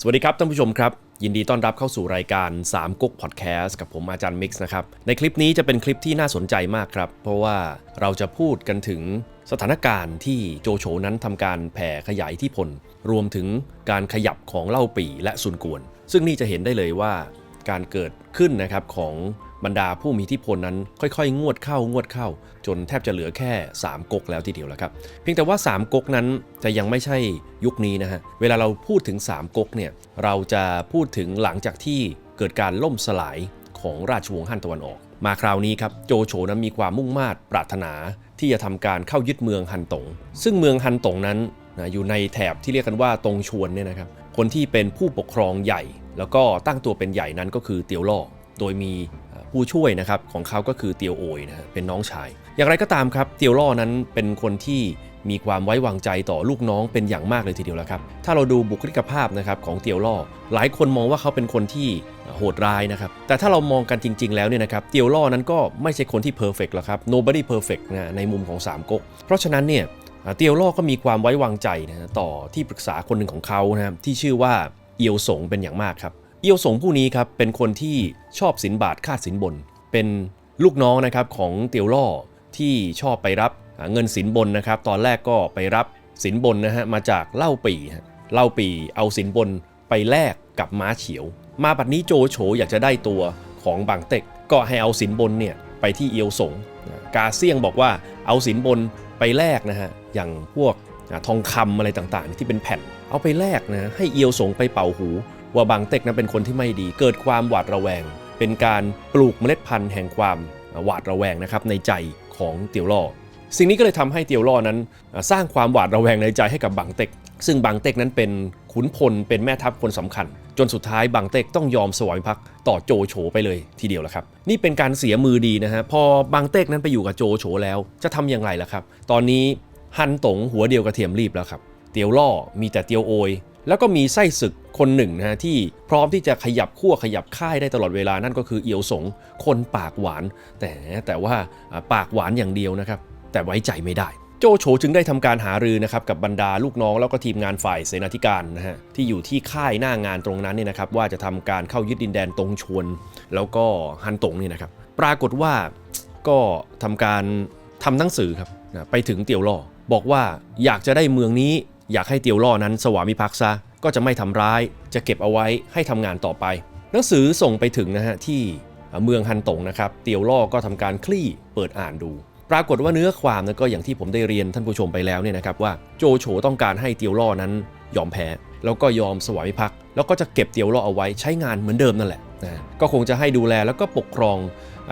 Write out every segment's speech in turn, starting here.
สวัสดีครับท่านผู้ชมครับ ยินดีต้อนรับเข้าสู่รายการ 3ก๊กพอดแคสต์กับผมอาจารย์มิกซ์นะครับ ในคลิปนี้จะเป็นคลิปที่น่าสนใจมากครับ เพราะว่าเราจะพูดกันถึงสถานการณ์ที่โจโฉนั้นทำการแผ่ขยายที่พล รวมถึงการขยับของเล่าปี่และซุนกวน ซึ่งนี่จะเห็นได้เลยว่าการเกิดขึ้นนะครับของ บรรดาผู้มีอิทธิพลนั้นค่อยๆ งวดเข้างวดเข้า จนแทบจะเหลือแค่ 3ก๊กแล้วทีเดียวแล้วครับ เพียงแต่ว่า 3ก๊กนั้นจะยังไม่ใช่ยุคนี้นะฮะ เวลาเราพูดถึง 3ก๊กเนี่ยเราจะพูดถึงหลังจากที่เกิดการล่มสลายของราชวงศ์ฮั่นตะวันออก มาคราวนี้ครับโจโฉนั้นมีความมุ่งมา่ปรารถนาที่จะทำการเข้ายึดเมืองฮันตง ซึ่งเมืองฮันตงนั้นนะอยู่ในแถบที่เรียกกันว่าตงชวนเนี่ยนะครับ คนที่เป็นผู้ปกครองใหญ่ แล้วก็ตั้งตัวเป็นใหญ่นั้นก็คือเตียวล่อ โดยมี ผู้ช่วยนะครับของเขาก็คือเตียวโอยนะเป็นน้องชาย อย่างไรก็ตามครับเตียวล่อนั้นเป็นคนที่มีความไว้วางใจต่อลูกน้องเป็นอย่างมากเลยทีเดียวแล้วครับ ถ้าเราดูบุคลิกภาพนะครับของเตียวล่อ หลายคนมองว่าเขาเป็นคนที่โหดร้ายนะครับ แต่ถ้าเรามองกันจริง ๆ แล้วเนี่ยนะครับ เตียวล่อนั้นก็ไม่ใช่คนที่เพอร์เฟกต์หรอกครับ nobody perfect นะในมุมของสามก๊ก เพราะฉะนั้นเนี่ยเตียวล่อก็มีความไว้วางใจนะต่อที่ปรึกษาคนหนึ่งของเขานะครับที่ชื่อว่าเอียวสงเป็นอย่างมากครับ เอียวสงผู้นี้ครับเป็นคนที่ชอบสินบาทคาดสินบน เป็นลูกน้องนะครับของเตียวล่อที่ชอบไปรับเงินสินบนนะครับ ตอนแรกก็ไปรับสินบนนะฮะมาจากเล่าปีเล่าปีเอาสินบนไปแลกกับม้าเฉียว มาบัดนี้โจโฉอยากจะได้ตัวของบางเต็ก ก็ให้เอาสินบนเนี่ยไปที่เอียวสงกาเซียงบอกว่าเอาสินบนไปแลกนะฮะอย่างพวกทองคำอะไรต่างๆ ที่เป็นแผ่นเอาไปแลกนะให้เอียวสงไปเป่าหู ว่าบางเต็กนั้นเป็นคนที่ไม่ดี เกิดความหวาดระแวง เป็นการปลูกเมล็ดพันธุ์แห่งความหวาดระแวงนะครับในใจของเตียวล่อสิ่งนี้ก็เลยทำให้เตียวล่อนั้น สร้างความหวาดระแวงในใจให้กับบางเต็ก ซึ่งบางเต็กนั้นเป็นขุนพลเป็นแม่ทัพคนสำคัญ จนสุดท้ายบางเต็กต้องยอมสวายพักดิ์ต่อโจโฉไปเลยทีเดียวละครับ นี่เป็นการเสียมือดีนะฮะพอบางเต็กนั้นไปอยู่กับโจโฉแล้ว จะทำอย่างไรล่ะครับ ตอนนี้ฮันตงหัวเดียวกระเทียมรีบแล้วครับเตียวล่อมีแต่เตียวโอย แล้วก็มีไส้ศึกคนหนึ่งนะฮะที่พร้อมที่จะขยับขั้วขยับค่ายได้ตลอดเวลานั่นก็คือเอียวสงคนปากหวาน แต่แต่ว่าปากหวานอย่างเดียวนะครับ แต่ไว้ใจไม่ได้โจโฉจึงได้ทำการหารือนะครับกับบรรดาลูกน้องแล้วก็ทีมงานฝ่ายเสนาธิการนะฮะที่อยู่ที่ค่ายหน้างานตรงนั้นเนี่ยนะครับว่าจะทำการเข้ายึดดินแดนตรงชวน แล้วก็ฮันตงนี่นะครับปรากฏว่าก็ทำการทำหนังสือครับไปถึงเตียวล่อบอกว่าอยากจะได้เมืองนี้ อยากให้เตียวล่อนั้นสวามิภักดิ์ซะก็จะไม่ทำร้าย จะเก็บเอาไว้ให้ทำงานต่อไป หนังสือส่งไปถึงนะฮะที่เมืองฮันตงนะครับ เตียวล่อก็ทำการคลี่เปิดอ่านดู ปรากฏว่าเนื้อความนะก็อย่างที่ผมได้เรียนท่านผู้ชมไปแล้วเนี่ยนะครับว่าโจโฉต้องการให้เตียวล่อนั้นยอมแพ้ แล้วก็ยอมสวามิภักดิ์แล้วก็จะเก็บเตียวล่อเอาไว้ใช้งานเหมือนเดิมนั่นแหละนะก็คงจะให้ดูแลแล้วก็ปกครอง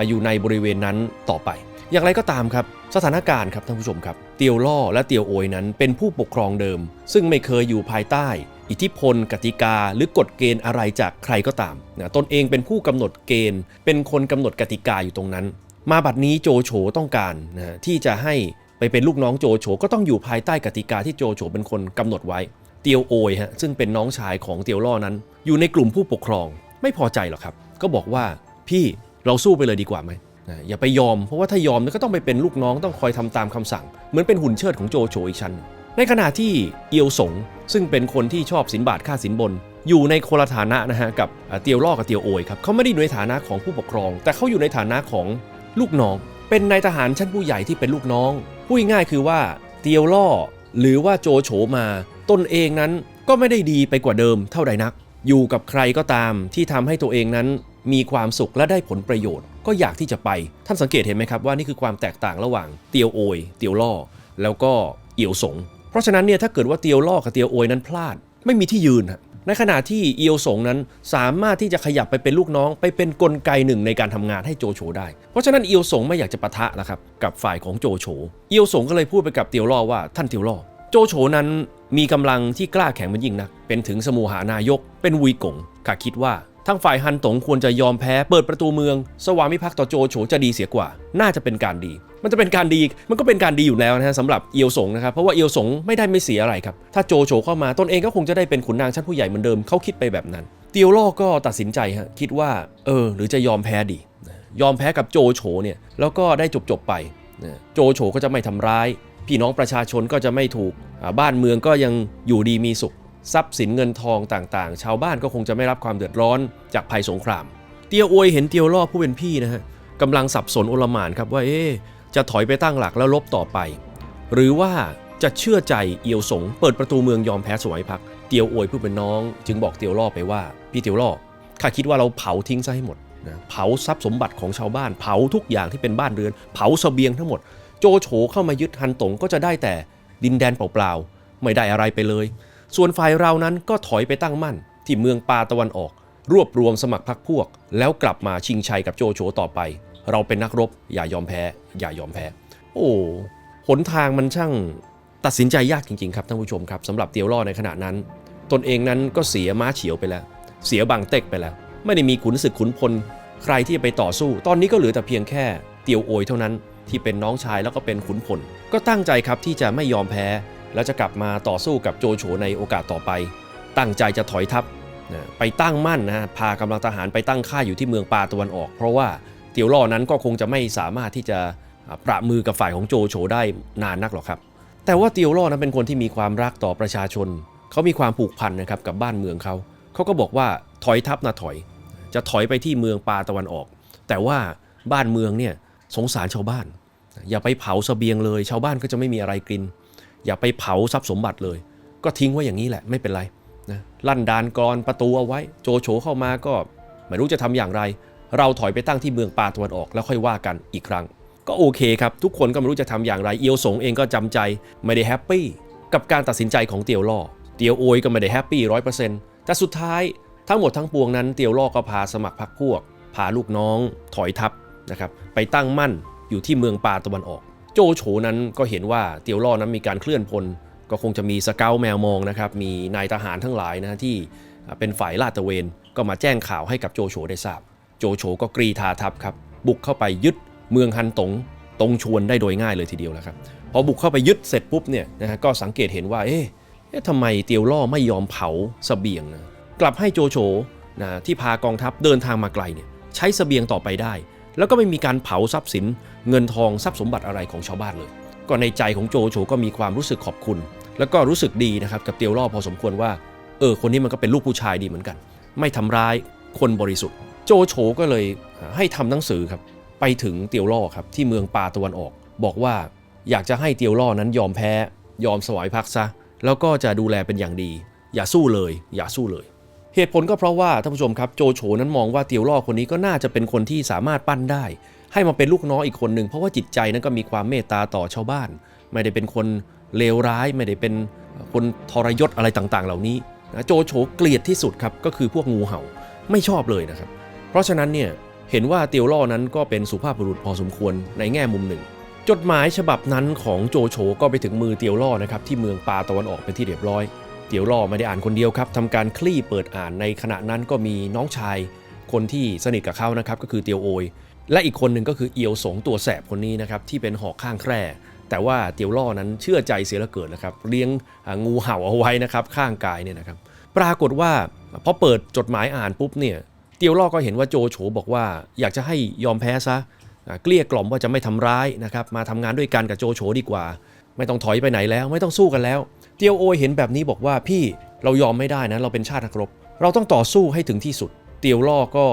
อยู่ในบริเวณนั้นต่อไป อย่างไรก็ตามครับสถานการณ์ครับท่านผู้ชมครับ เตียวล่อและเตียวโอยนั้นเป็นผู้ปกครองเดิม ซึ่งไม่เคยอยู่ภายใต้ อิทธิพล กติกา หรือกฎเกณฑ์อะไรจากใครก็ตามนะตนเองเป็นผู้กำหนดเกณฑ์ เป็นคนกำหนดกติกาอยู่ตรงนั้น มาบัดนี้โจโฉต้องการนะที่จะให้ไปเป็นลูกน้องโจโฉก็ต้องอยู่ภายใต้กติกาที่โจโฉเป็นคนกำหนดไว้ เตียวโอยฮะซึ่งเป็นน้องชายของเตียวล่อนั้น อยู่ในกลุ่มผู้ปกครองไม่พอใจหรอกครับ ก็บอกว่าพี่เราสู้ไปเลยดีกว่าไหม นะอย่าไปยอมเพราะว่าถ้ายอมก็ต้องไปเป็นลูกน้องต้องคอยทำตามคำสั่ง เหมือนเป็นหุ่นเชิดของโจโฉอีกชั้น ในขณะที่เอียวสงซึ่งเป็นคนที่ชอบสินบาทค่าสินบน อยู่ในโคนละฐานะนะฮะกับเตียวล่อกับเตียวโอยครับเขาไม่ได้อยู่ในฐานะของผู้ปกครอง แต่เขาอยู่ในฐานะของลูกน้อง เป็นนายทหารชั้นผู้ใหญ่ที่เป็นลูกน้องพูดง่ายคือว่าเตียวล่อหรือว่าโจโฉมาตนเองนั้นก็ไม่ได้ดีไปกว่าเดิมเท่าใดนัก อยู่กับใครก็ตามที่ทำให้ตัวเองนั้นมีความสุขและได้ผลประโยชน์ ก็อยากที่จะไป ท่านสังเกตเห็นไหมครับว่านี่คือความแตกต่างระหว่างเตียวโอย เตียวล่อ แล้วก็เอี่ยวสง เพราะฉะนั้นเนี่ยถ้าเกิดว่าเตียวล่อกับเตียวโอยนั้นพลาด ไม่มีที่ยืนฮะในขณะที่เอียวสงนั้นสามารถที่จะขยับไปเป็นลูกน้อง ไปเป็นกลไกหนึ่งในการทำงานให้โจโฉได้ เพราะฉะนั้นเอียวสงไม่อยากจะปะทะนะครับกับฝ่ายของโจโฉ เอียวสงก็เลยพูดไปกับเตียวล่อว่าท่านเตียวล่อโจโฉนั้นมีกำลังที่กล้าแข็งมันยิ่งนัก เป็นถึงสมุหานายก เป็นวีกงข้าคิดว่า ทั้งฝ่ายฮันตงควรจะยอมแพ้เปิดประตูเมือง สวามิภักดิ์ต่อโจโฉจะดีเสียกว่า น่าจะเป็นการดี มันจะเป็นการดีมันก็เป็นการดีอยู่แล้วนะฮะสำหรับเอียวสงนะครับเพราะว่าเอียวสงไม่ได้ไม่เสียอะไรครับถ้าโจโฉเข้ามาตนเองก็คงจะได้เป็นขุนนางชั้นผู้ใหญ่เหมือนเดิมเขาคิดไปแบบนั้น เตียวล่อก็ตัดสินใจฮะคิดว่าเออหรือจะยอมแพ้ดียอมแพ้กับโจโฉเนี่ยแล้วก็ได้จบจบไปโจโฉก็จะไม่ทำร้าย พี่น้องประชาชนก็จะไม่ถูกบ้านเมืองก็ยังอยู่ดีมีสุข ทรัพย์สินเงินทองต่างๆ ชาวบ้านก็คงจะไม่รับความเดือดร้อนจากภัยสงคราม เตียวอวยเห็นเตียวล่อผู้เป็นพี่นะฮะกำลังสับสนโอลหม่านครับว่าเอ๊ะจะถอยไปตั้งหลักแล้วลบต่อไป หรือว่าจะเชื่อใจเอียวสง เปิดประตูเมืองยอมแพ้สมัยพักเตียวอวยผู้เป็นน้อง จึงบอกเตียวล่อไปว่า พี่เตียวล่อข้าคิดว่าเราเผาทิ้งซะให้หมดนะเผาทรัพย์สมบัติของชาวบ้าน เผาทุกอย่างที่เป็นบ้านเรือน เผาเสบียงทั้งหมด โจโฉเข้ามายึดฮันตงก็จะได้แต่ดินแดนเปล่าๆไม่ได้อะไรไปเลย ส่วนฝ่ายเรานั้นก็ถอยไปตั้งมั่น ที่เมืองปาตะวันออก รวบรวมสมัครพรรคพวก แล้วกลับมาชิงชัยกับโจโฉต่อไป เราเป็นนักรบ อย่ายอมแพ้ อย่ายอมแพ้ โอ้หนทางมันช่างตัดสินใจยากจริงๆครับท่านผู้ชมครับสำหรับเตียวล่อในขณะนั้น ตนเองนั้นก็เสียม้าเฉียวไปแล้ว เสียบางเต็กไปแล้ว ไม่ได้มีขุนศึกขุนพล ใครที่จะไปต่อสู้ ตอนนี้ก็เหลือแต่เพียงแค่เตียวโอยเท่านั้นที่เป็นน้องชายแล้วก็เป็นขุนพล ก็ตั้งใจครับที่จะไม่ยอมแพ้ แล้วจะกลับมาต่อสู้กับโจโฉในโอกาสต่อไป ตั้งใจจะถอยทัพนะไปตั้งมั่นนะพากำลังทหารไปตั้งค่ายอยู่ที่เมืองปาตะวันออก เพราะว่าเตียวล่อนั้นก็คงจะไม่สามารถที่จะประมือกับฝ่ายของโจโฉได้นานนักหรอกครับ แต่ว่าเตียวล่อนั้นเป็นคนที่มีความรักต่อประชาชน เขามีความผูกพันนะครับกับบ้านเมืองเขา เขาก็บอกว่าถอยทัพนะถอย จะถอยไปที่เมืองปาตะวันออก แต่ว่าบ้านเมืองเนี่ยสงสารชาวบ้าน อย่าไปเผาสเสบียงเลย ชาวบ้านก็จะไม่มีอะไรกิน อย่าไปเผาทรัพย์สมบัติเลย ก็ทิ้งไว้อย่างนี้แหละไม่เป็นไรนะลั่นดานกรประตูเอาไว้ โจโฉเข้ามาก็ไม่รู้จะทำอย่างไร เราถอยไปตั้งที่เมืองปาตะวันออกแล้วค่อยว่ากันอีกครั้ง ก็โอเคครับ ทุกคนก็ไม่รู้จะทำอย่างไร เอียวสงเองก็จำใจไม่ได้แฮปปี้กับการตัดสินใจของเตียวล่อเตียวโอยก็ไม่ได้แฮปปี้ร้อยเปอร์เซ็นต์แต่สุดท้ายทั้งหมดทั้งปวงนั้นเตียวล่อก็พาสมัครพรรคพวก พาลูกน้อง ถอยทัพนะครับไปตั้งมั่นอยู่ที่เมืองปาตะวันออก โจโฉนั้นก็เห็นว่าเตียวล่อนั้นมีการเคลื่อนพล ก็คงจะมีสเกลแมวมองนะครับ มีนายทหารทั้งหลายนะที่เป็นฝ่ายลาดตระเวน ก็มาแจ้งข่าวให้กับโจโฉได้ทราบ โจโฉก็กรีธาทัพครับ บุกเข้าไปยึดเมืองฮันตงตรงชวนได้โดยง่ายเลยทีเดียวแล้วครับ พอบุกเข้าไปยึดเสร็จปุ๊บเนี่ยนะฮะก็สังเกตเห็นว่า เอ๊ะทำไมเตียวล่อไม่ยอมเผาสเสบียงนะกลับให้โจโฉนะที่พากองทัพเดินทางมาไกลเนี่ยใช้สเสบียงต่อไปได้ แล้วก็ไม่มีการเผาทรัพย์สิน เงินทองทรัพย์สมบัติอะไรของชาวบ้านเลย ก็ในใจของโจโฉก็มีความรู้สึกขอบคุณ แล้วก็รู้สึกดีนะครับกับเตียวล่อพอสมควรว่าเออคนนี้มันก็เป็นลูกผู้ชายดีเหมือนกัน ไม่ทำร้ายคนบริสุทธิ์ โจโฉก็เลยให้ทำหนังสือครับไปถึงเตียวล่อครับที่เมืองปาตะวันออก บอกว่าอยากจะให้เตียวล่อนั้นยอมแพ้ ยอมสวายพักซะ แล้วก็จะดูแลเป็นอย่างดี อย่าสู้เลย อย่าสู้เลย เหตุผลก็เพราะว่าท่านผู้ชมครับโจโฉนั้นมองว่าเตียวล่อคนนี้ก็น่าจะเป็นคนที่สามารถปั้นได้ ให้มาเป็นลูกน้องอีกคนหนึ่งเพราะว่าจิตใจนั้นก็มีความเมตตาต่อชาวบ้าน ไม่ได้เป็นคนเลวร้าย ไม่ได้เป็นคนทรยศอะไรต่างๆ เหล่านี้นะโจโฉเกลียดที่สุดครับก็คือพวกงูเห่าไม่ชอบเลยนะครับ เพราะฉะนั้นเนี่ยเห็นว่าเตียวล่อนั้นก็เป็นสุภาพบุรุษพอสมควรในแง่มุมหนึ่ง จดหมายฉบับนั้นของโจโฉก็ไปถึงมือเตียวล่อนะครับที่เมืองปาตะวันออกเป็นที่เรียบร้อย เตียวล่อไม่ได้อ่านคนเดียวครับทำการคลี่เปิดอ่านในขณะนั้นก็มีน้องชาย คนที่สนิทกับเขานะครับก็คือเตียวโอย และอีกคนหนึ่งก็คือเอียวสงตัวแสบคนนี้นะครับที่เป็นหอกข้างแคร่แต่ว่าเตียวล่อนั้นเชื่อใจเสียลือเกินนะครับเลี้ยงงูเห่าเอาไว้นะครับข้างกายเนี่ยนะครับปรากฏว่าพอเปิดจดหมายอ่านปุ๊บเนี่ยเตียวล่อก็เห็นว่าโจโฉบอกว่าอยากจะให้ยอมแพ้ซะเกลี้ยกล่อมว่าจะไม่ทำร้ายนะครับมาทำงานด้วยกันกับโจโฉดีกว่า ไม่ต้องถอยไปไหนแล้ว ไม่ต้องสู้กันแล้ว เตียวโอยเห็นแบบนี้บอกว่าพี่เรายอมไม่ได้นะเราเป็นชาตินักรบ เราต้องต่อสู้ให้ถึงที่สุด เตียวล่อก็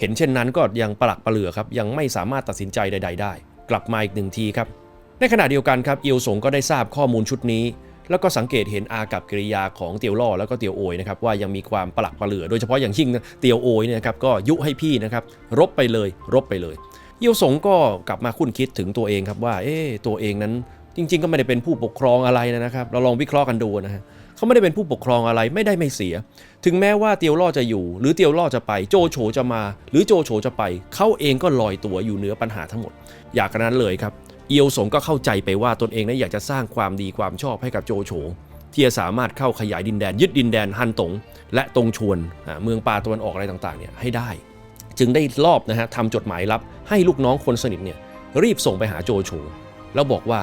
เห็นเช่นนั้นก็ยังปลักปลือครับยังไม่สามารถตัดสินใจใด ๆ ได้ กลับมาอีกหนึ่งทีครับ ในขณะเดียวกันครับเอียวสงก็ได้ทราบข้อมูลชุดนี้ แล้วก็สังเกตเห็นอากับกิริยาของเตียวล่อแล้วก็เตียวโอยนะครับว่ายังมีความปลักปลือ โดยเฉพาะอย่างยิ่งเตียวโอยเนี่ยครับก็ยุให้พี่นะครับรบไปเลย รบไปเลย เอียวสงก็กลับมาคุ้นคิดถึงตัวเองครับว่าเอ๊ตัวเองนั้น จริง ๆ ก็ไม่ได้เป็นผู้ปกครองอะไรนะครับ เราลองวิเคราะห์กันดูนะฮะเขาไม่ได้เป็นผู้ปกครองอะไรไม่ได้ไม่เสีย ถึงแม้ว่าเตียวล่อจะอยู่ หรือเตียวล่อจะไป โจโฉจะมา หรือโจโฉจะไป เขาเองก็ลอยตัวอยู่เหนือปัญหาทั้งหมด อยากกันนั้นเลยครับ เอียวสงก็เข้าใจไปว่าตนเองนั้นอยากจะสร้างความดีความชอบให้กับโจโฉที่จะสามารถเข้าขยายดินแดนยึดดินแดนฮันตงและตงชวนอ่าเมืองปาตะวันออกอะไรต่างๆเนี่ยให้ได้ จึงได้รอบนะฮะทำจดหมายลับให้ลูกน้องคนสนิทเนี่ยรีบส่งไปหาโจโฉแล้วบอกว่า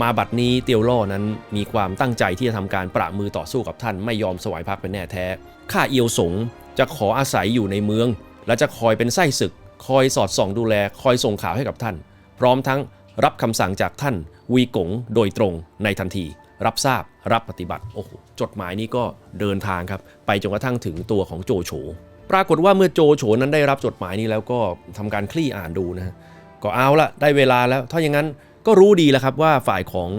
มาบัดนี้เตียวล่อนั้นมีความตั้งใจที่จะทำการประมือต่อสู้กับท่านไม่ยอมสวายพักเป็นแน่แท้ ข้าเอียวสงจะขออาศัยอยู่ในเมือง และจะคอยเป็นไส้ศึก คอยสอดส่องดูแล คอยส่งข่าวให้กับท่าน พร้อมทั้งรับคำสั่งจากท่านวีกงโดยตรงในทันที รับทราบรับปฏิบัติโอ้โหจดหมายนี้ก็เดินทางครับ ไปจนกระทั่งถึงตัวของโจโฉปรากฏว่าเมื่อโจโฉนั้นได้รับจดหมายนี้แล้วก็ทำการคลี่อ่านดูนะก็เอาละได้เวลาแล้วถ้าอย่างนั้น ก็รู้ดีแล้วครับว่าฝ่ายของ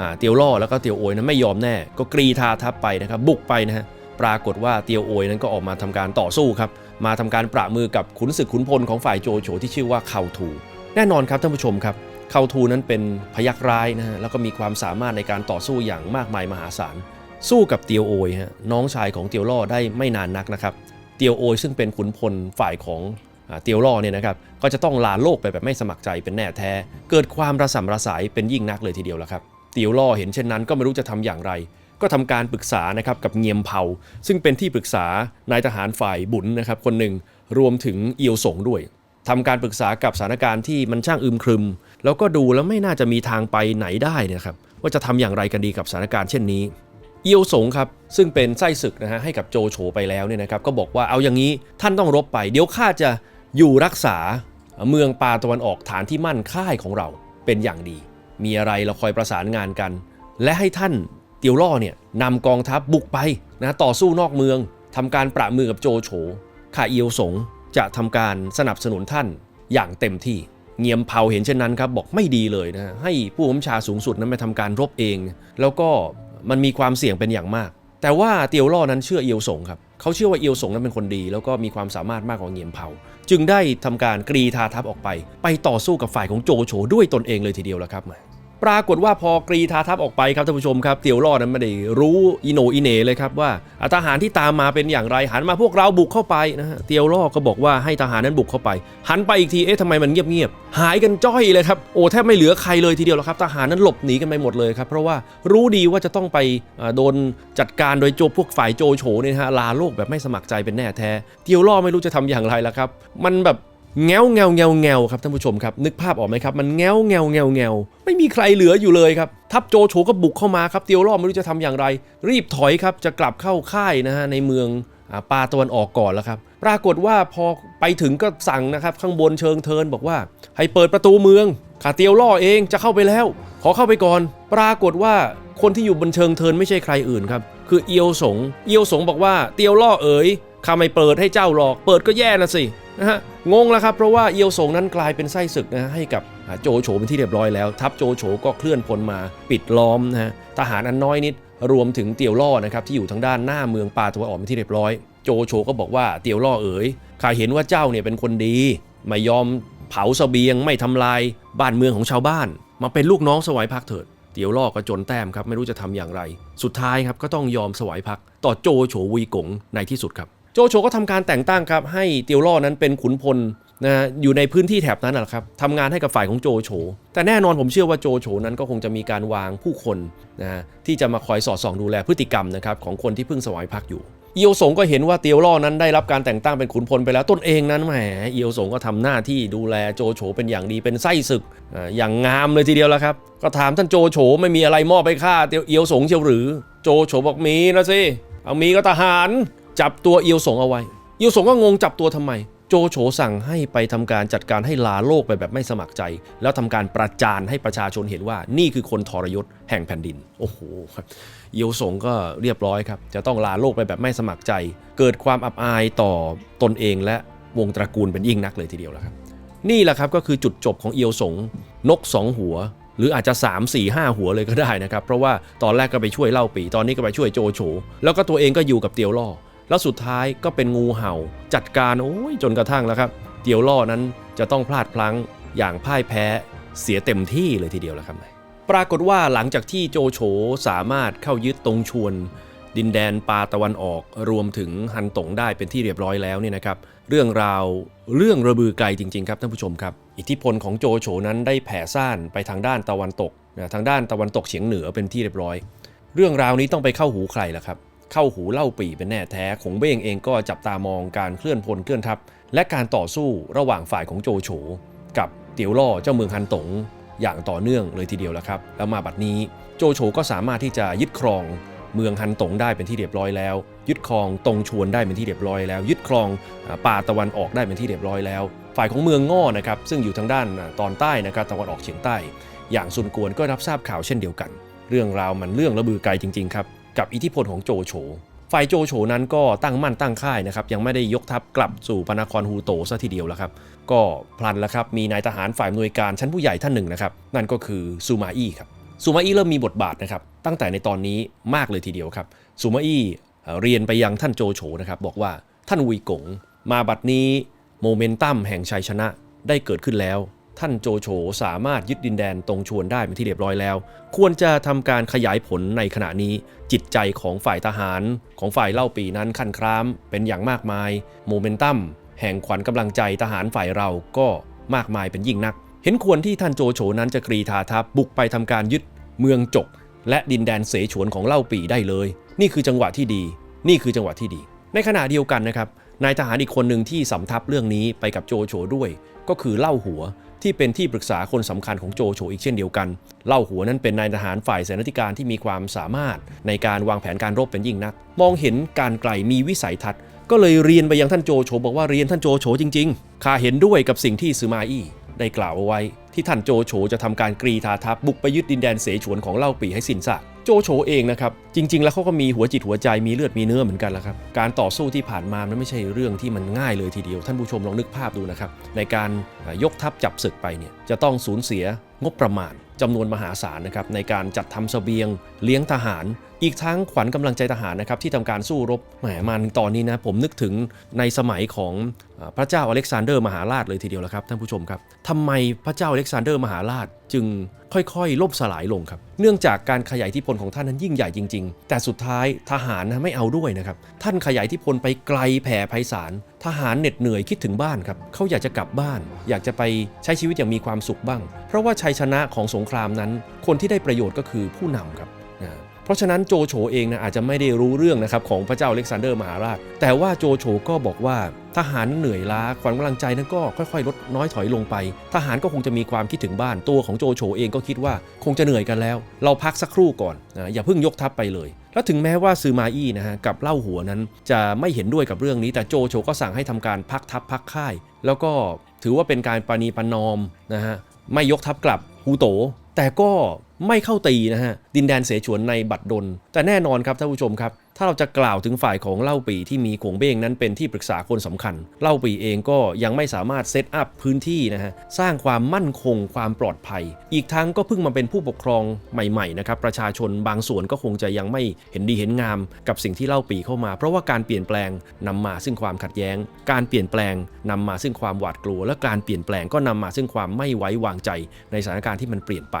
อเตียวล่อแล้วก็เตียวโอยนั้นไม่ยอมแน่ ก็กรีธาทัพไปนะครับ บุกไปนะฮะปรากฏว่าเตียวโอยนั้นก็ออกมาทำการต่อสู้ครับ มาทำการประมือกับขุนศึกขุนพลของฝ่ายโจโฉที่ชื่อว่าเคาทู แน่นอนครับท่านผู้ชมครับเคาทูนั้นเป็นพยักร้ายนะฮะแล้วก็มีความสามารถในการต่อสู้อย่างมากมายมหาศาลสู้กับเตียวโอยฮะน้องชายของเตียวล่อได้ไม่นานนักนะครับ เตียวโอยซึ่งเป็นขุนพลฝ่ายของ เตียวล่อเนี่ยนะครับก็จะต้องลาโลกไปแบบไม่สมัครใจเป็นแน่แท้ เกิดความระสำระสายเป็นยิ่งนักเลยทีเดียวละครับเตียวล่อเห็นเช่นนั้นก็ไม่รู้จะทำอย่างไร ก็ทำการปรึกษานะครับกับเงียมเผาซึ่งเป็นที่ปรึกษานายทหารฝ่ายบุญนะครับคนหนึ่งรวมถึงเอียวสงด้วยทำการปรึกษากับสถานการณ์ที่มันช่างอึมครึม แล้วก็ดูแล้วไม่น่าจะมีทางไปไหนได้นะครับว่าจะทำอย่างไรกันดีกับสถานการณ์เช่นนี้ เอียวสงครับซึ่งเป็นไส้ศึกนะฮะให้กับโจโฉไปแล้วเนี่ยนะครับก็บอกว่าเอาอย่างนี้ท่านต้องรบไป เดี๋ยวข้าจะ อยู่รักษาเมืองปาตะวันออกฐานที่มั่นค่ายของเราเป็นอย่างดี มีอะไรเราคอยประสานงานกัน และให้ท่านเตียวล่อเนี่ยนำกองทัพบุกไปนะต่อสู้นอกเมืองทำการประมือกับโจโฉข้าเอียวสงจะทำการสนับสนุนท่านอย่างเต็มที่เงียมเผาเห็นเช่นนั้นครับบอกไม่ดีเลยนะฮะให้ผู้บัญชาสูงสุดนั้นไปทำการรบเอง แล้วก็มันมีความเสี่ยงเป็นอย่างมาก แต่ว่าเตียวล่อนั้นเชื่อเอียวสงครับเขาเชื่อว่าเอียวสงนั้นเป็นคนดี แล้วก็มีความสามารถมากกว่าเงียมเผาจึงได้ทำการกรีธาทัพออกไป ไปต่อสู้กับฝ่ายของโจโฉด้วยตนเองเลยทีเดียวละครับ ปรากฏว่าพอกรีธาทัพออกไปครับท่านผู้ชมครับเตียวล่อนั้นไม่ได้รู้อิโนอิเนเลยครับว่าทหารที่ตามมาเป็นอย่างไรหันมาพวกเราบุกเข้าไปนะฮะเตียวล่อก็บอกว่าให้ทหารนั้นบุกเข้าไป หันไปอีกทีเอ๊ะทำไมมันเงียบๆหายกันจ้อยเลยครับโอ้แทบไม่เหลือใครเลยทีเดียวแล้วครับทหารนั้นหลบหนีกันไปหมดเลยครับเพราะว่ารู้ดีว่าจะต้องไปโดนจัดการโดยโจพวกฝ่ายโจโฉเนี่ยฮะลาโลกแบบไม่สมัครใจเป็นแน่แท้ เตียวล่อไม่รู้จะทำอย่างไรแล้วครับ มันแบบ แงวแงวแงวแงวครับท่านผู้ชมครับนึกภาพออกไหมครับมันแงวแงวแงวแงวไม่มีใครเหลืออยู่เลยครับทัพโจโฉก็บุกเข้ามาครับเตียวล่อไม่รู้จะทำอย่างไร รีบถอยครับจะกลับเข้าค่ายนะฮะในเมืองอ่าปาตะวันออกก่อนแล้วครับปรากฏว่าพอไปถึงก็สั่งนะครับข้างบนเชิงเทินบอกว่า ให้เปิดประตูเมืองข้าเตียวล่อเองจะเข้าไปแล้ว ขอเข้าไปก่อน ปรากฏว่าคนที่อยู่บนเชิงเทินไม่ใช่ใครอื่นครับคือเอียวสงเอียวสงบอกว่าเตียวล่อเอ๋ยข้าไม่เปิดให้เจ้าหรอก เปิดก็แย่นะสิ นะฮะงงแล้วครับเพราะว่าเอียวสงนั้นกลายเป็นไส้ศึกนะฮะให้กับโจโฉเป็นที่เรียบร้อยแล้ว ทัพโจโฉก็เคลื่อนพลมาปิดล้อมนะฮะทหารอันน้อยนิดรวมถึงเตียวล่อนะครับที่อยู่ทางด้านหน้าเมืองปาตะวันออกเป็นที่เรียบร้อย โจโฉก็บอกว่าเตียวล่อเอ๋ยข้าเห็นว่าเจ้าเนี่ยเป็นคนดีไม่ยอมเผาเสบียงไม่ทำลายบ้านเมืองของชาวบ้าน มาเป็นลูกน้องสวายพักเถิดเตียวล่อก็จนแต้มครับไม่รู้จะทำอย่างไร สุดท้ายครับก็ต้องยอมสวายพักต่อโจโฉวีกงในที่สุดครับ โจโฉก็ทำการแต่งตั้งครับให้เตียวล่อนั้นเป็นขุนพลนะอยู่ในพื้นที่แถบนั้นแหละครับทำงานให้กับฝ่ายของโจโฉ แต่แน่นอนผมเชื่อว่าโจโฉนั้นก็คงจะมีการวางผู้คนนะที่จะมาคอยสอดส่องดูแลพฤติกรรมนะครับของคนที่เพิ่งสวายพักอยู่ เอียวสงก็เห็นว่าเตียวล่อนั้นได้รับการแต่งตั้งเป็นขุนพลไปแล้วตนเองนั้นแหมเอียวสงก็ทำหน้าที่ดูแลโจโฉเป็นอย่างดีเป็นไส้ศึกอย่างงามเลยทีเดียวแล้วครับก็ถามท่านโจโฉไม่มีอะไรมอบไปค่าเตียวเอียวสงเชียวหรือ โจโฉบอกมีนะสิเอามีก็ทหาร จับตัวเอียวสงเอาไว้ เอียวสงก็งงจับตัวทำไม โจโฉสั่งให้ไปทำการจัดการให้ลาโลกไปแบบไม่สมัครใจ แล้วทำการประจานให้ประชาชนเห็นว่า นี่คือคนทรยศแห่งแผ่นดิน โอ้โหครับเอียวสงก็เรียบร้อยครับ จะต้องลาโลกไปแบบไม่สมัครใจ เกิดความอับอายต่อตนเองและวงตระกูลเป็นยิ่งนักเลยทีเดียวแล้วครับ นี่แหละครับก็คือจุดจบของเอียวสงนกสองหัวหรืออาจจะ 3 4 5 หัวเลยก็ได้นะครับ เพราะว่าตอนแรกก็ไปช่วยเล่าปี ตอนนี้ก็ไปช่วยโจโฉแล้วก็ตัวเองก็อยู่กับเตียวล่อ แล้วสุดท้ายก็เป็นงูเห่า จัดการโอ้ยจนกระทั่งแล้วครับ เตียวล่อนั้นจะต้องพลาดพลั้งอย่างพ่ายแพ้เสียเต็มที่เลยทีเดียวแล้วครับ ปรากฏว่าหลังจากที่โจโฉสามารถเข้ายึดตรงชวน ดินแดนปาตะวันออกรวมถึงฮันตงได้เป็นที่เรียบร้อยแล้วเนี่ยนะครับ เรื่องราวเรื่องระบือไกลจริง ๆ ครับท่านผู้ชมครับ อิทธิพลของโจโฉนั้นได้แผ่ซ่านไปทางด้านตะวันตกนะทางด้านตะวันตกเฉียงเหนือเป็นที่เรียบร้อย เรื่องราวนี้ต้องไปเข้าหูใครล่ะครับ เข้าหูเล่าปีเป็นแน่แท้ขงเบ้งเองก็จับตามองการเคลื่อนพลเคลื่อนทัพ และการต่อสู้ระหว่างฝ่ายของโจโฉกับเตียวล่อเจ้าเมืองฮันตงอย่างต่อเนื่องเลยทีเดียวแล้วครับ แล้วมาบัดนี้โจโฉก็สามารถที่จะยึดครองเมืองฮันตงได้เป็นที่เรียบร้อยแล้ว ยึดครองตงชวนได้เป็นที่เรียบร้อยแล้ว ยึดครองป่าตะวันออกได้เป็นที่เรียบร้อยแล้ว ฝ่ายของเมืองง่อนะครับซึ่งอยู่ทางด้านตอนใต้นะครับตะวันออกเฉียงใต้ อย่างซุนกวนก็รับทราบข่าวเช่นเดียวกัน เรื่องราวมันเรื่องระบือไกลจริงๆครับ กับอิทธิพลของโจโฉฝ่ายโจโฉนั้นก็ตั้งมั่นตั้งค่ายนะครับ ยังไม่ได้ยกทัพกลับสู่พระนครฮูโตซะทีเดียวแล้วครับ ก็พลันแล้วครับมีนายทหารฝ่ายหน่วยการชั้นผู้ใหญ่ท่านหนึ่งนะครับ นั่นก็คือซูมาอี้ครับซูมาอี้เริ่มมีบทบาทนะครับ ตั้งแต่ในตอนนี้มากเลยทีเดียวครับซูมาอี้เรียนไปยังท่านโจโฉนะครับ บอกว่าท่านอุยกงมาบัดนี้โมเมนตัมแห่งชัยชนะได้เกิดขึ้นแล้ว ท่านโจโฉสามารถยึดดินแดนตรงชวนได้เป็นที่เรียบร้อยแล้ว ควรจะทำการขยายผลในขณะนี้ จิตใจของฝ่ายทหาร ของฝ่ายเล่าปีนั้นคันครามเป็นอย่างมากมายโมเมนตัมแห่งขวัญกำลังใจทหารฝ่ายเราก็มากมายเป็นยิ่งนัก เห็นควรที่ท่านโจโฉนั้นจะกรีธาทัพบุกไปทำการยึดเมืองจก และดินแดนเสฉวนของเล่าปีได้เลย นี่คือจังหวะที่ดี นี่คือจังหวะที่ดี ในขณะเดียวกันนะครับนายทหารอีกคนหนึ่งที่สำทับเรื่องนี้ไปกับโจโฉด้วย ก็คือเล่าหัว ที่เป็นที่ปรึกษาคนสำคัญของโจโฉอีกเช่นเดียวกัน เล่าหัวนั้นเป็นนายทหารฝ่ายเสนาธิการที่มีความสามารถในการวางแผนการรบเป็นยิ่งนัก มองเห็นการไกลมีวิสัยทัศน์ ก็เลยเรียนไปยังท่านโจโฉบอกว่าเรียนท่านโจโฉจริงๆข้าเห็นด้วยกับสิ่งที่ซืมาอี้ได้กล่าวเอาไว้ ที่ท่านโจโฉจะทำการกรีธาทัพบุกไปยึดดินแดนเสฉวนของเล่าปีให้สิ้นซาก โจโฉเองนะครับ จริง ๆ แล้วเขาก็มีหัวจิตหัวใจมีเลือดมีเนื้อเหมือนกันแล้วครับ การต่อสู้ที่ผ่านมามันไม่ใช่เรื่องที่มันง่ายเลยทีเดียว ท่านผู้ชมลองนึกภาพดูนะครับ ในการยกทัพจับศึกไปเนี่ยจะต้องสูญเสียงบประมาณจำนวนมหาศาลนะครับในการจัดทำเสบียงเลี้ยงทหาร อีกทั้งขวัญกำลังใจทหารนะครับที่ทำการสู้รบแหมมันตอนนี้นะผมนึกถึงในสมัยของพระเจ้าอเล็กซานเดอร์มหาราชเลยทีเดียวละครับท่านผู้ชมครับทำไมพระเจ้าอเล็กซานเดอร์มหาราชจึงค่อยๆ ล่มสลายลงครับ เนื่องจากการขยายทธิพลของท่านนั้นยิ่งใหญ่จริง ๆ แต่สุดท้ายทหารนะไม่เอาด้วยนะครับ ท่านขยายทธิพลไปไกลแผ่ไพศาล ทหารเหน็ดเหนื่อยคิดถึงบ้านครับ เขาอยากจะกลับบ้าน อยากจะไปใช้ชีวิตอย่างมีความสุขบ้าง เพราะว่าชัยชนะของสงครามนั้น คนที่ได้ประโยชน์ก็คือผู้นำครับ เพราะฉะนั้นโจโฉเองนะอาจจะไม่ได้รู้เรื่องนะครับของพระเจ้าอเล็กซานเดอร์มหาราช แต่ว่าโจโฉก็บอกว่าทหารเหนื่อยล้าขวัญกำลังใจนั้นก็ค่อยๆ ลดน้อยถอยลงไป ทหารก็คงจะมีความคิดถึงบ้านตัวของโจโฉเองก็คิดว่าคงจะเหนื่อยกันแล้ว เราพักสักครู่ก่อนนะอย่าเพิ่งยกทัพไปเลย แล้วถึงแม้ว่าซือมาอี้นะฮะกับเล่าหัวนั้นจะไม่เห็นด้วยกับเรื่องนี้ แต่โจโฉก็สั่งให้ทำการพักทัพพักค่าย แล้วก็ถือว่าเป็นการปณีปนอมนะฮะไม่ยกทัพกลับฮูโต แต่ก็ ไม่เข้าตีนะฮะดินแดนเสฉวนในบัดดล แต่แน่นอนครับท่านผู้ชมครับ ถ้าเราจะกล่าวถึงฝ่ายของเล่าปีที่มีขงเบ้งนั้นเป็นที่ปรึกษาคนสำคัญ เล่าปีเองก็ยังไม่สามารถเซตอัพพื้นที่นะฮะสร้างความมั่นคงความปลอดภัย อีกทั้งก็เพิ่งมาเป็นผู้ปกครองใหม่ๆนะครับประชาชนบางส่วนก็คงจะยังไม่เห็นดีเห็นงาม กับสิ่งที่เล่าปีเข้ามา เพราะว่าการเปลี่ยนแปลงนำมาซึ่งความขัดแย้ง การเปลี่ยนแปลงนำมาซึ่งความหวาดกลัว และการเปลี่ยนแปลงก็นำมาซึ่งความไม่ไว้วางใจ ในสถานการณ์ที่มันเปลี่ยนไป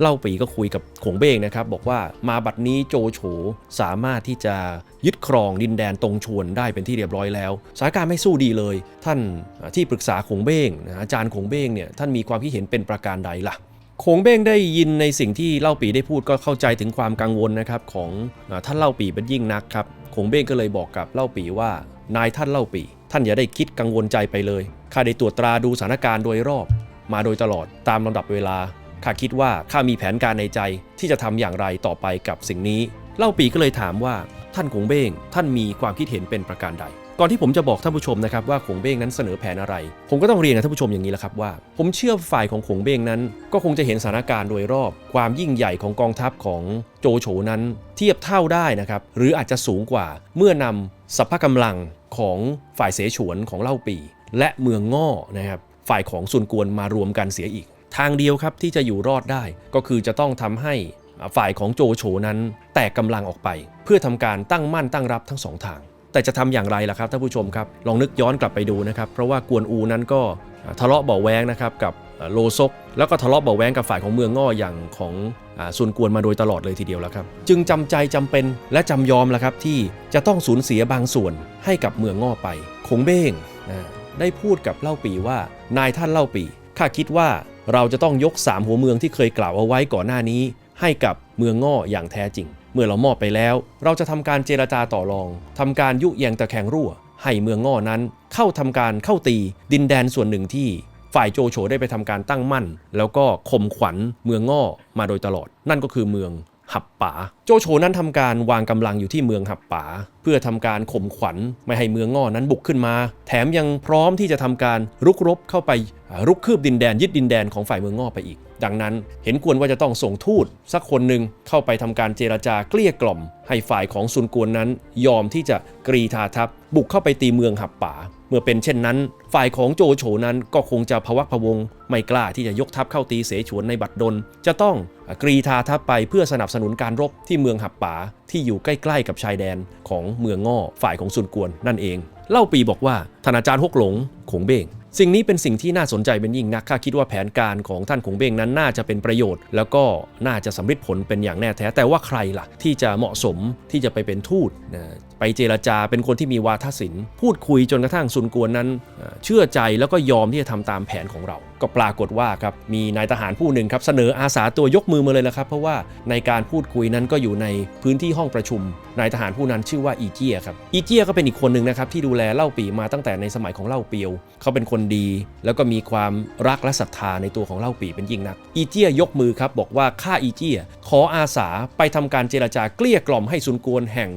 เล่าปีก็คุยกับขงเบ้งนะครับบอกว่ามาบัดนี้โจโฉสามารถที่จะยึดครองดินแดนตรงชวนได้เป็นที่เรียบร้อยแล้วสถานการณ์ไม่สู้ดีเลย ท่านที่ปรึกษาขงเบ้งนะอาจารย์ขงเบ้งเนี่ยท่านมีความคิดเห็นเป็นประการใดล่ะคงเบ้งได้ยินในสิ่งที่เล่าปีได้พูดก็เข้าใจถึงความกังวลนะครับของอท่านเล่าปีเป็นยิ่งนักครับคงเบ้งก็เลยบอกกับเล่าปีว่านายท่านเล่าปี ท่านอย่าได้คิดกังวลใจไปเลยข้าได้ตรวจตราดูสถานการณ์โดยรอบ มาโดยตลอดตามลำดับเวลาข้าคิดว่าข้ามีแผนการในใจที่จะทำอย่างไรต่อไปกับสิ่งนี้ เล่าปีก็เลยถามว่าท่านคงเบ้งท่านมีความคิดเห็นเป็นประการใด ก่อนที่ผมจะบอกท่านผู้ชมนะครับว่าขงเบ้งนั้นเสนอแผนอะไร ผมก็ต้องเรียนกับท่านผู้ชมอย่างนี้แหละครับว่า ผมเชื่อฝ่ายของขงเบ้งนั้น ก็คงจะเห็นสถานการณ์โดยรอบ ความยิ่งใหญ่ของกองทัพของโจโฉนั้น เทียบเท่าได้นะครับหรืออาจจะสูงกว่าเมื่อนำสัพพะกำลังของฝ่ายเสฉวนของเล่าปี และเมืองง่อนะครับฝ่ายของซุนกวนมารวมกันเสียอีก ทางเดียวครับที่จะอยู่รอดได้ก็คือจะต้องทำให้ ฝ่ายของโจโฉนั้นแตกกำลังออกไป เพื่อทำการตั้งมั่นตั้งรับทั้งสองทาง แต่จะทำอย่างไรล่ะครับท่านผู้ชมครับลองนึกย้อนกลับไปดูนะครับเพราะว่ากวนอูนั้นก็ทะเลาะเบาแวงนะครับกับโลซก แล้วก็ทะเลาะเบาแวงกับฝ่ายของเมืองง่ออย่างของซุนกวนมาโดยตลอดเลยทีเดียวแล้วครับ จึงจำใจจำเป็นและจำยอมแล้วครับที่จะต้องสูญเสียบางส่วนให้กับเมืองง่อไปคงเบ้งนะได้พูดกับเล่าปีว่านายท่านเล่าปีข้าคิดว่าเราจะต้องยกสามหัวเมืองที่เคยกล่าวเอาไว้ก่อนหน้านี้ ให้กับเมืองง่ออย่างแท้จริง เมื่อเรามอบไปแล้ว เราจะทำการเจรจาต่อรองทำการยุแยงตะแคงรั่ว ให้เมืองง่อนั้น เข้าทำการเข้าตี ดินแดนส่วนหนึ่งที่ฝ่ายโจโฉได้ไปทำการตั้งมั่น แล้วก็ข่มขวัญเมืองง่อมาโดยตลอด นั่นก็คือเมืองหับป๋าโจโฉนั้นทำการวางกำลังอยู่ที่เมืองหับป๋าเพื่อทำการข่มขวัญไม่ให้เมืองง่อนั้นบุกขึ้นมา แถมยังพร้อมที่จะทำการรุกรบเข้าไปรุกคืบดินแดนยึดดินแดนของฝ่ายเมืองง่อไปอีก ดังนั้นเห็นควรว่าจะต้องส่งทูตสักคนหนึ่งเข้าไปทำการเจรจาเกลี้ยกล่อม ให้ฝ่ายของซุนกวนนั้น ยอมที่จะกรีธาทัพ บุกเข้าไปตีเมืองหับป่า เมื่อเป็นเช่นนั้น ฝ่ายของโจโฉนั้นก็คงจะพวักพวง ไม่กล้าที่จะยกทัพเข้าตีเสฉวนในบัดดล จะต้องกรีธาทัพไปเพื่อสนับสนุนการรบที่เมืองหับป่าที่อยู่ใกล้ๆกับชายแดนของเมืองง่อฝ่ายของซุนกวนนั่นเอง เล่าปีบอกว่าท่านาจารย์ฮกหลงขงเบ้ง สิ่งนี้เป็นสิ่งที่น่าสนใจเป็นยิ่งนักข้าคิดว่าแผนการของท่านขงเบงนั้นน่าจะเป็นประโยชน์ แล้วก็น่าจะสำเร็จผลเป็นอย่างแน่แท้แต่ว่าใครล่ะ ที่จะเหมาะสมที่จะไปเป็นทูตนะ ไปเจรจาเป็นคนที่มีวาทศิลป์พูดคุยจนกระทั่งซุนกวนนั้น เชื่อใจแล้วก็ยอมที่จะทำตามแผนของเรา ก็ปรากฏว่าครับมีนายทหารผู้หนึ่งครับเสนออาสาตัวยกมือมาเลยละครับ เพราะว่าในการพูดคุยนั้นก็อยู่ในพื้นที่ห้องประชุมนายทหารผู้นั้นชื่อว่าอีเจียครับอีเจียก็เป็นอีกคนหนึ่งนะครับที่ดูแลเล่าปีมาตั้งแต่ในสมัยของเล่าเปียว เขาเป็นคนดี แล้วก็มีความรักและศรัทธาในตัวของเล่าปีเป็นยิ่งนัก อีเจียยกมือครับบอกว่าข้าอีเจียขออาสาไปทำการเจรจาเกลี้ยกล่อมให้ซุนกวนแห่ง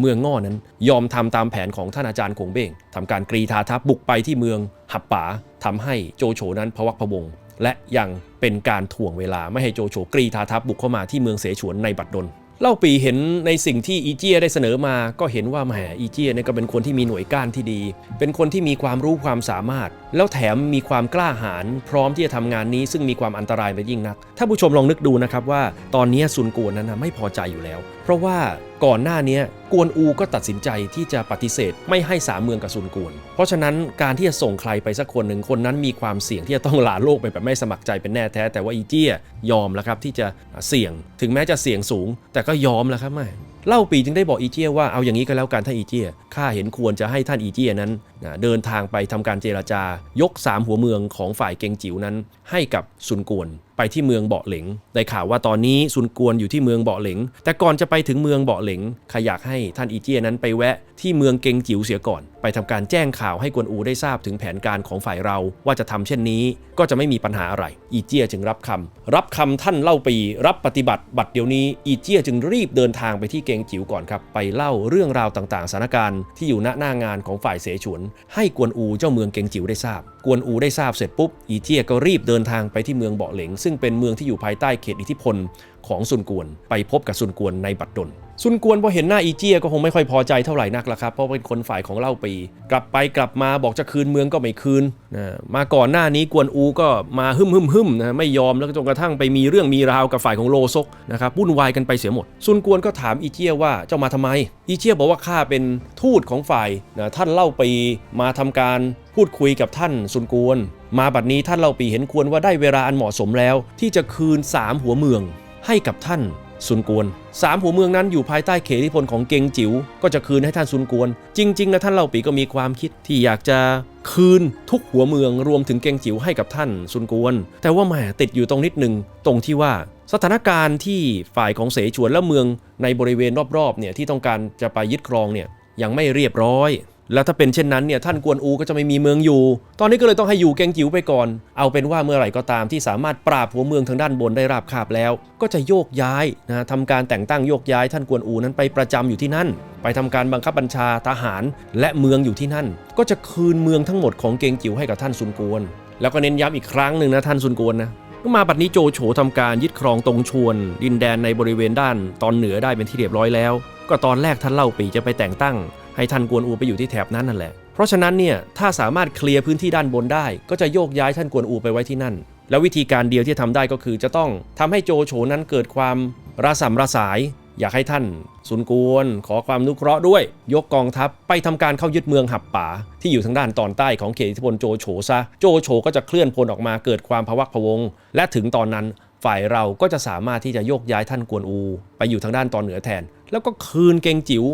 เมืองง่อนั้น ยอมทำตามแผนของท่านอาจารย์คงเบ้งทำการกรีธาทัพบุกไปที่เมืองหับป๋าทำให้โจโฉนั้นพวักพะวงและยังเป็นการถ่วงเวลาไม่ให้โจโฉกรีธาทัพบุกเข้ามาที่เมืองเสฉวนในบัดดลเล่าปีเห็นในสิ่งที่อีเจียได้เสนอมา ก็เห็นว่าแหมอีเจียเนี่ยก็เป็นคนที่มีหน่วยก้านที่ดี เป็นคนที่มีความรู้ความสามารถ แล้วแถมมีความกล้าหาญพร้อมที่จะทำงานนี้ซึ่งมีความอันตรายไปยิ่งนัก ถ้าผู้ชมลองนึกดูนะครับว่าตอนนี้ซุนกวนนั้นนะไม่พอใจอยู่แล้ว เพราะว่าก่อนหน้านี้กวนอูก็ตัดสินใจที่จะปฏิเสธไม่ให้สามเมืองกับซุนกวน เพราะฉะนั้นการที่จะส่งใครไปสักคนหนึ่งคนนั้นมีความเสี่ยงที่จะต้องลาโลกไปแบบไม่สมัครใจเป็นแน่แท้ แต่ว่าอีเจียยอมแล้วครับที่จะเสี่ยงถึงแม้จะเสี่ยงสูง แต่ก็ยอมแล้วครับแม่เล่าปีจึงได้บอกอีเจียว่าเอาอย่างนี้ก็แล้วกันท่านอีเจียข้าเห็นควรจะให้ท่านอีเจียนั้นนะเดินทางไปทำการเจราจายกสามหัวเมืองของฝ่ายเกงจิ๋วนั้น ให้กับซุนกวนไปที่เมืองเบาะเหลงได้ข่าวว่าตอนนี้ซุนกวนอยู่ที่เมืองเบาะเหลงแต่ก่อนจะไปถึงเมืองเบาะเหลงข้าอยากให้ท่านอีเจียนั้นไปแวะที่เมืองเกงจิ๋วเสียก่อน ไปทำการแจ้งข่าวให้กวนอูได้ทราบถึงแผนการของฝ่ายเราว่าจะทำเช่นนี้ ก็จะไม่มีปัญหาอะไร อีเจียจึงรับคำรับคำท่านเล่าปี รับปฏิบัติบัตรเดี๋ยวนี้อีเจียจึงรีบเดินทางไปที่เกงจิ๋วก่อนครับไปเล่าเรื่องราวต่างๆสถานการณ์ที่อยู่ณหน้างานของฝ่ายเสฉวนให้กวนอูเจ้าเมืองเกงจิ๋วได้ทราบ กวนอูได้ทราบเสร็จปุ๊บอีเจียก็รีบเดินทางไปที่เมืองเบาะเหลงซึ่งเป็นเมืองที่อยู่ภายใต้เขตอิทธิพลของซุนกวน ไปพบกับซุนกวนในบัดดล ซุนกวนพอเห็นหน้าอีเจียก็คงไม่ค่อยพอใจเท่าไหร่นักละครับ เพราะเป็นคนฝ่ายของเล่าปี กลับไปกลับมาบอกจะคืนเมืองก็ไม่คืนนะมาก่อนหน้านี้กวนอูก็มาหึมหึมหึมนะไม่ยอมแล้วก็จนกระทั่งไปมีเรื่องมีราวกับฝ่ายของโลซกนะครับวุ่นวายกันไปเสียหมด ซุนกวนก็ถามอีเจียว่าเจ้ามาทำไม อีเจียบอกว่าข้าเป็นทูตของฝ่ายนะท่านเล่าปีมาทำการพูดคุยกับท่านซุนกวน มาบัดนี้ท่านเล่าปีเห็นควรว่าได้เวลาอันเหมาะสมแล้ว ที่จะคืนสามหัวเมืองให้กับท่าน ซุนกวนสามหัวเมืองนั้นอยู่ภายใต้เขตอิทธิพลของเกงจิ๋วก็จะคืนให้ท่านซุนกวน จริงๆนะท่านเล่าปีก็มีความคิดที่อยากจะคืนทุกหัวเมืองรวมถึงเกงจิ๋วให้กับท่านซุนกวน แต่ว่าแหมติดอยู่ตรงนิดหนึ่งตรงที่ว่าสถานการณ์ที่ฝ่ายของเสฉวนและเมืองในบริเวณรอบๆเนี่ยที่ต้องการจะไปยึดครองเนี่ยยังไม่เรียบร้อย แล้วถ้าเป็นเช่นนั้นเนี่ยท่านกวนอูก็จะไม่มีเมืองอยู่ ตอนนี้ก็เลยต้องให้อยู่เกงจิ๋วไปก่อน เอาเป็นว่าเมื่อไหร่ก็ตามที่สามารถปราบหัวเมืองทางด้านบนได้ราบคาบแล้ว ก็จะโยกย้ายนะทำการแต่งตั้งโยกย้ายท่านกวนอูนั้นไปประจำอยู่ที่นั่น ไปทำการบังคับบัญชาทหาร และเมืองอยู่ที่นั่น ก็จะคืนเมืองทั้งหมดของเกงจิ๋วให้กับท่านซุนกวน แล้วก็เน้นย้ำอีกครั้งหนึ่งนะท่านซุนกวนนะมาบัดนี้โจโฉทำการยึดครองตรงชวน ดินแดนในบริเวณด้าน ตอนเหนือได้เป็นที่เรียบร้อยแล้ว ก็ตอนแรกท่านเล่าปีจะไปแต่งตั้ง ให้ท่านกวนอูไปอยู่ที่แถบนั้นนั่นแหละ เพราะฉะนั้นเนี่ยถ้าสามารถเคลียร์พื้นที่ด้านบนได้ ก็จะโยกย้ายท่านกวนอูไปไว้ที่นั่น แล้ววิธีการเดียวที่ทำได้ก็คือจะต้องทำให้โจโฉนั้นเกิดความระสำระสาย อยากให้ท่านซุนกวนขอความนุเคราะห์ด้วย ยกกองทัพไปทำการเข้ายึดเมืองหับป่า ที่อยู่ทางด้านตอนใต้ของเขตอิทธิพลโจโฉซะโจโฉก็จะเคลื่อนพลออกมาเกิดความพวักพวง และถึงตอนนั้นฝ่ายเราก็จะสามารถที่จะโยกย้ายท่านกวนอู ไปอยู่ทางด้านตอนเหนือแทน แล้วก็คืนเกงจิ๋ว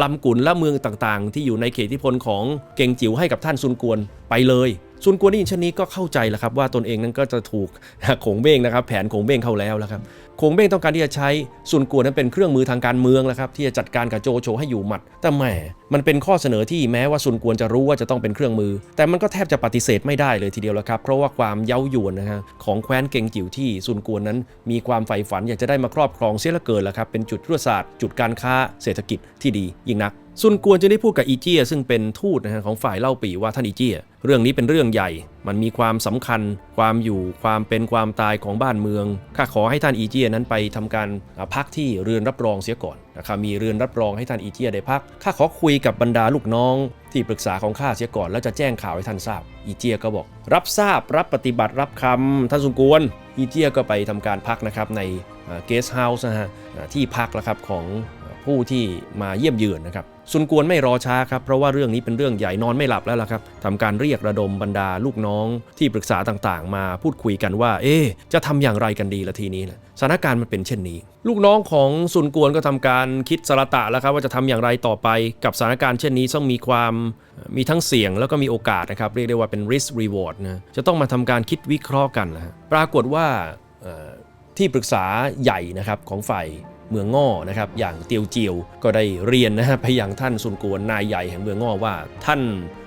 ลำกุนและเมืองต่างๆ ที่อยู่ในเขตอิทธิพลของเก่งจิ๋วให้กับท่านซุนกวนไปเลย ซุนกวนได้ยินเช่นนี้ก็เข้าใจแล้วครับว่าตนเองนั้นก็จะถูกโขงเบ้งนะครับ แผนโขงเบ้งเข้าแล้วแล้วครับโขงเบ้งต้องการที่จะใช้ซุนกวนนั้นเป็นเครื่องมือทางการเมืองแล้วครับที่จะจัดการกับโจโฉให้อยู่หมัด แต่แหมมันเป็นข้อเสนอที่แม้ว่าซุนกวนจะรู้ว่าจะต้องเป็นเครื่องมือ แต่มันก็แทบจะปฏิเสธไม่ได้เลยทีเดียวแล้วครับเพราะว่าความเย้ายวนนะฮะของแคว้นเกงจิ๋วที่ซุนกวนนั้น มีความใฝ่ฝันอยากจะได้มาครอบครองเสียลือเกินแล้วครับเป็นจุดยุทธศาสตร์จุดการค้าเศรษฐกิจที่ดียิ่งนักซุนกวนจะได้พูดกับอีเจียซึ่งเป็นทูตนะฮะของฝ่ายเล่าปีว่าท่านอีเจีย เรื่องนี้เป็นเรื่องใหญ่ มันมีความสำคัญ ความอยู่ ความเป็นความตายของบ้านเมือง ข้าขอให้ท่านอีเจียนั้นไปทำการพักที่เรือนรับรองเสียก่อนนะครับมีเรือนรับรองให้ท่านอีเจียได้พัก ข้าขอคุยกับบรรดาลูกน้อง ที่ปรึกษาของข้าเสียก่อน แล้วจะแจ้งข่าวให้ท่านทราบ อีเจียก็บอก รับทราบ รับปฏิบัติ รับคำท่านสุกวนอีเจียก็ไปทำการพักนะครับในเกสต์เฮาส์นะฮะที่พักแล้วครับของ ผู้ที่มาเยี่ยมเยือนนะครับซุนกวนไม่รอช้าครับเพราะว่าเรื่องนี้เป็นเรื่องใหญ่นอนไม่หลับแล้วล่ะครับทำการเรียกระดมบรรดาลูกน้องที่ปรึกษาต่างๆ มาพูดคุยกันว่า เอ๊จะทำอย่างไรกันดีละทีนี้นะสถานการณ์มันเป็นเช่นนี้ ลูกน้องของซุนกวนก็ทำการคิดสารตะแล้วครับว่าจะทำอย่างไรต่อไปกับสถานการณ์เช่นนี้ต้องมีความมีทั้งเสี่ยงแล้วก็มีโอกาสนะครับเรียกได้ว่าเป็น risk reward นะจะต้องมาทำการคิดวิเคราะห์กันนะปรากฏว่าที่ปรึกษาใหญ่นะครับของฝ่าย เมืองง่อนะครับอย่างเตียวเจียว ก็ได้เรียนนะฮะไปยังท่านซุนกวนนายใหญ่แห่งเมืองง่อว่าท่าน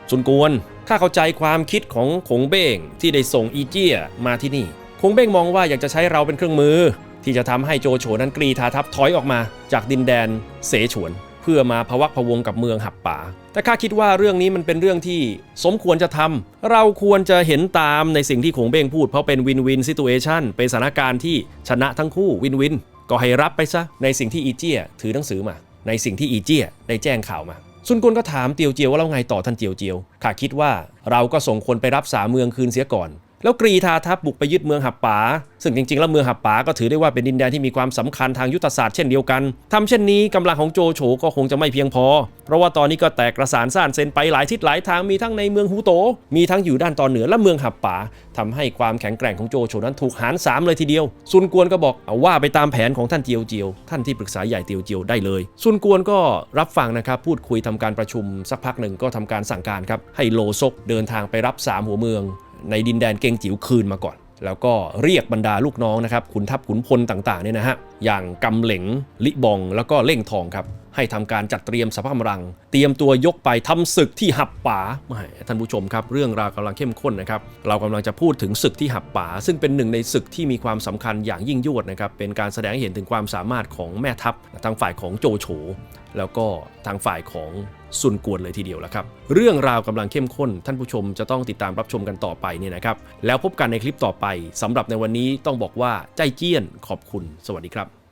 ซุนกวนข้าเข้าใจความคิดของขงเบ้งที่ได้ส่งอีเจียมาที่นี่คงเบ้งมองว่าอยากจะใช้เราเป็นเครื่องมือ ที่จะทำให้โจโฉนั้นกรีธาทัพถอยออกมา จากดินแดนเสฉวน เพื่อมาพวักพวงกับเมืองหับป่า แต่ข้าคิดว่าเรื่องนี้มันเป็นเรื่องที่สมควรจะทำเราควรจะเห็นตามในสิ่งที่ขงเบ้งพูดเพราะเป็นวินวินซิตูเอชันเป็นสถานการณ์ที่ชนะทั้งคู่วินวิน ก็ให้รับไปซะในสิ่งที่อีเจียถือหนังสือมา ในสิ่งที่อีเจียได้แจ้งข่าวมาซุนกุนก็ถามเตียวเจียวว่าแล้วไงต่อท่านเตียวเจียวข้าคิดว่าเราก็ส่งคนไปรับสาเมืองคืนเสียก่อน แล้วกรีธาทัพบุกไปยึดเมืองหับป๋าซึ่งจริงๆ แล้วเมืองหับป๋าก็ถือได้ว่าเป็นดินแดนที่มีความสำคัญทางยุทธศาสตร์เช่นเดียวกันทำเช่นนี้กำลังของโจโฉก็คงจะไม่เพียงพอ เพราะว่าตอนนี้ก็แตกกระสานซ่านเซนไปหลายทิศหลายทางมีทั้งในเมืองฮูโต มีทั้งอยู่ด้านตอนเหนือและเมืองหับป๋าทำให้ความแข็งแกร่งของโจโฉนั้นถูกหารสามเลยทีเดียวซุนกวนก็บอกเอาว่าไปตามแผนของท่านเจียวเจียว ท่านที่ปรึกษาใหญ่เจียวเจียวได้เลยซุนกวนก็รับฟังนะครับพูดคุยทำการประชุมสักพักหนึ่งก็ทำการสั่งการครับให้โลซกเดินทางไปรับสามหัวเมือง ในดินแดนเกงจิ๋วคืนมาก่อน แล้วก็เรียกบรรดาลูกน้องนะครับขุนทัพขุนพลต่างๆเนี่ยนะฮะอย่างกำเหลงลิบองแล้วก็เล่งทองครับ ให้ทำการจัดเตรียมสภาพกำลัง เตรียมตัวยกไปทำศึกที่หับป่าแหมท่านผู้ชมครับ เรื่องราวกำลังเข้มข้นนะครับ เรากำลังจะพูดถึงศึกที่หับป่า ซึ่งเป็นหนึ่งในศึกที่มีความสำคัญอย่างยิ่งยวดนะครับ เป็นการแสดงให้เห็นถึงความสามารถของแม่ทัพทางฝ่ายของโจโฉแล้วก็ทางฝ่ายของซุนกวนเลยทีเดียวละครับ เรื่องราวกำลังเข้มข้น ท่านผู้ชมจะต้องติดตามรับชมกันต่อไปเนี่ยนะครับ แล้วพบกันในคลิปต่อไปสำหรับในวันนี้ต้องบอกว่าใจเจี้ยนขอบคุณ สวัสดีครับ